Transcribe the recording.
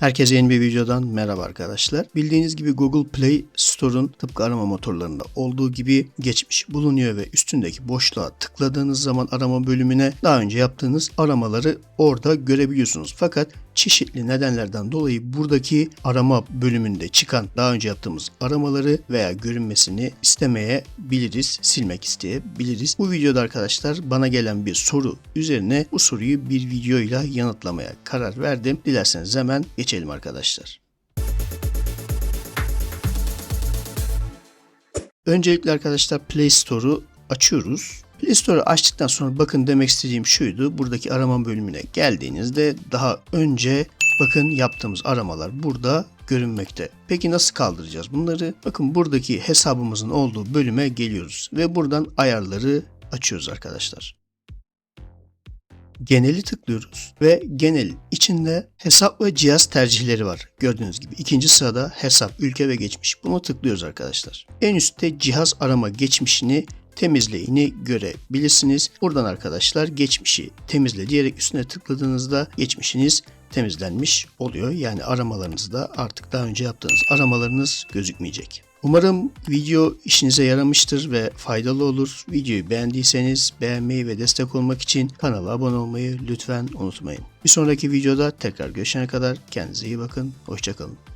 Herkese yeni bir videodan merhaba arkadaşlar. Bildiğiniz gibi Google Play Store'un tıpkı arama motorlarında olduğu gibi geçmiş bulunuyor ve üstündeki boşluğa tıkladığınız zaman arama bölümüne daha önce yaptığınız aramaları orada görebiliyorsunuz. Fakat çeşitli nedenlerden dolayı buradaki arama bölümünde çıkan daha önce yaptığımız aramaları veya görünmesini istemeyebiliriz, silmek isteyebiliriz. Bu videoda arkadaşlar bana gelen bir soru üzerine bu soruyu bir videoyla yanıtlamaya karar verdim. Dilerseniz hemen geçelim arkadaşlar. Öncelikle arkadaşlar Play Store'u açıyoruz. Play Store'u açtıktan sonra bakın demek istediğim şuydu. Buradaki arama bölümüne geldiğinizde daha önce bakın yaptığımız aramalar burada görünmekte. Peki nasıl kaldıracağız bunları? Bakın buradaki hesabımızın olduğu bölüme geliyoruz ve buradan ayarları açıyoruz arkadaşlar. Geneli tıklıyoruz ve genel içinde hesap ve cihaz tercihleri var. Gördüğünüz gibi ikinci sırada hesap, ülke ve geçmiş. Bunu tıklıyoruz arkadaşlar. En üstte cihaz arama geçmişini temizleyini görebilirsiniz. Buradan arkadaşlar geçmişi temizle diyerek üstüne tıkladığınızda geçmişiniz temizlenmiş oluyor. Yani aramalarınızda artık daha önce yaptığınız aramalarınız gözükmeyecek. Umarım video işinize yaramıştır ve faydalı olur. Videoyu beğendiyseniz beğenmeyi ve destek olmak için kanala abone olmayı lütfen unutmayın. Bir sonraki videoda tekrar görüşene kadar kendinize iyi bakın. Hoşçakalın.